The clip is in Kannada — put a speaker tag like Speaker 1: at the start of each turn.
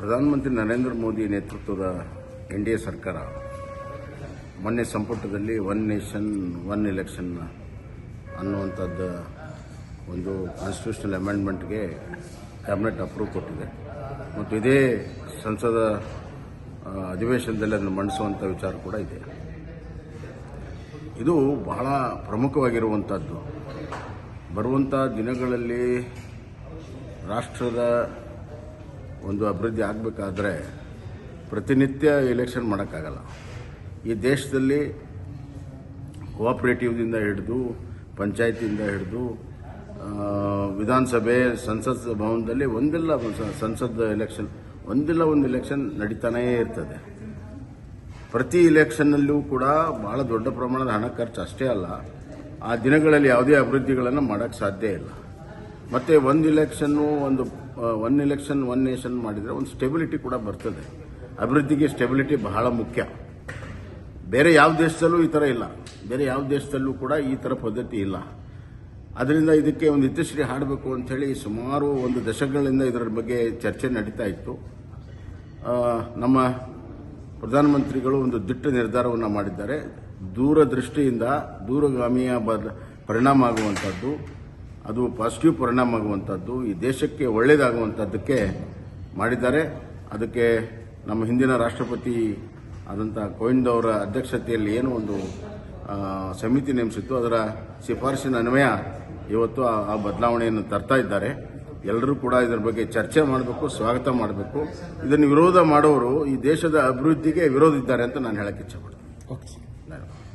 Speaker 1: ಪ್ರಧಾನಮಂತ್ರಿ ನರೇಂದ್ರ ಮೋದಿ ನೇತೃತ್ವದ ಎನ್ ಡಿ ಎ ಸರ್ಕಾರ ಮೊನ್ನೆ ಸಂಪುಟದಲ್ಲಿ ಒನ್ ನೇಷನ್, ಒನ್ ಎಲೆಕ್ಷನ್ ಅನ್ನುವಂಥದ್ದು ಒಂದು ಕಾನ್ಸ್ಟಿಟ್ಯೂಷನಲ್ ಅಮೆಂಡ್ಮೆಂಟ್ಗೆ ಕ್ಯಾಬಿನೆಟ್ ಅಪ್ರೂವ್ ಕೊಟ್ಟಿದೆ. ಮತ್ತು ಇದೇ ಸಂಸದ ಅಧಿವೇಶನದಲ್ಲಿ ಅದನ್ನು ಮಂಡಿಸುವಂಥ ವಿಚಾರ ಕೂಡ ಇದೆ. ಇದು ಬಹಳ ಪ್ರಮುಖವಾಗಿರುವಂಥದ್ದು. ಬರುವಂಥ ದಿನಗಳಲ್ಲಿ ರಾಷ್ಟ್ರದ ಒಂದು ಅಭಿವೃದ್ಧಿ ಆಗಬೇಕಾದ್ರೆ ಪ್ರತಿನಿತ್ಯ ಎಲೆಕ್ಷನ್ ಮಾಡೋಕ್ಕಾಗಲ್ಲ. ಈ ದೇಶದಲ್ಲಿ ಕೋಆಪರೇಟಿವ್ದಿಂದ ಹಿಡಿದು, ಪಂಚಾಯತಿಯಿಂದ ಹಿಡಿದು ವಿಧಾನಸಭೆ, ಸಂಸತ್ ಭವನದಲ್ಲಿ ಒಂದಿಲ್ಲ ಸಂಸದ್ ಎಲೆಕ್ಷನ್ ಒಂದಿಲ್ಲ ಒಂದು ಎಲೆಕ್ಷನ್ ನಡೀತಾನೇ ಇರ್ತದೆ. ಪ್ರತಿ ಇಲೆಕ್ಷನ್ನಲ್ಲೂ ಕೂಡ ಬಹಳ ದೊಡ್ಡ ಪ್ರಮಾಣದ ಹಣ ಖರ್ಚು ಅಷ್ಟೇ ಅಲ್ಲ. ಆ ದಿನಗಳಲ್ಲಿ ಯಾವುದೇ ಅಭಿವೃದ್ಧಿಗಳನ್ನು ಮಾಡೋಕ್ಕೆ ಸಾಧ್ಯ ಇಲ್ಲ. ಮತ್ತೆ ಒಂದು ಇಲೆಕ್ಷನ್ನು ಒಂದು ಒನ್ ಇಲೆಕ್ಷನ್ ಒನ್ ನೇಷನ್ ಮಾಡಿದರೆ ಒಂದು ಸ್ಟೆಬಿಲಿಟಿ ಕೂಡ ಬರ್ತದೆ. ಅಭಿವೃದ್ಧಿಗೆ ಸ್ಟೆಬಿಲಿಟಿ ಬಹಳ ಮುಖ್ಯ. ಬೇರೆ ಯಾವ ದೇಶದಲ್ಲೂ ಈ ಥರ ಇಲ್ಲ. ಬೇರೆ ಯಾವ ದೇಶದಲ್ಲೂ ಕೂಡ ಈ ಥರ ಪದ್ಧತಿ ಇಲ್ಲ. ಅದರಿಂದ ಇದಕ್ಕೆ ಒಂದು ಇತಿಶ್ರೀ ಹಾಡಬೇಕು ಅಂಥೇಳಿ ಸುಮಾರು ಒಂದು ದಶಕಗಳಿಂದ ಇದರ ಬಗ್ಗೆ ಚರ್ಚೆ ನಡೀತಾ ಇತ್ತು. ನಮ್ಮ ಪ್ರಧಾನಮಂತ್ರಿಗಳು ಒಂದು ದಿಟ್ಟ ನಿರ್ಧಾರವನ್ನು ಮಾಡಿದ್ದಾರೆ. ದೂರದೃಷ್ಟಿಯಿಂದ ದೂರಗಾಮಿಯ ಪರಿಣಾಮ ಆಗುವಂಥದ್ದು ಅದು ಪಾಸಿಟಿವ್ ಪರಿಣಾಮ ಆಗುವಂಥದ್ದು ಈ ದೇಶಕ್ಕೆ ಒಳ್ಳೆಯದಾಗುವಂಥದ್ದಕ್ಕೆ ಮಾಡಿದ್ದಾರೆ. ಅದಕ್ಕೆ ನಮ್ಮ ಹಿಂದಿನ ರಾಷ್ಟ್ರಪತಿ ಆದಂಥ ಕೋವಿಂದ್ ಅವರ ಅಧ್ಯಕ್ಷತೆಯಲ್ಲಿ ಏನು ಒಂದು ಸಮಿತಿ ನೇಮಿಸಿತ್ತು. ಅದರ ಶಿಫಾರಸಿನ ಅನ್ವಯ ಇವತ್ತು ಆ- ಬದಲಾವಣೆಯನ್ನು ತರ್ತಾ ಇದ್ದಾರೆ. ಎಲ್ಲರೂ ಕೂಡ ಇದರ ಬಗ್ಗೆ ಚರ್ಚೆ ಮಾಡಬೇಕು, ಸ್ವಾಗತ ಮಾಡಬೇಕು. ಇದನ್ನು ವಿರೋಧ ಮಾಡೋರು ಈ ದೇಶದ ಅಭಿವೃದ್ಧಿಗೆ ವಿರೋಧ ಇದ್ದಾರೆ ಅಂತ ನಾನು ಹೇಳಕ್ಕೆ
Speaker 2: ಓಕೆ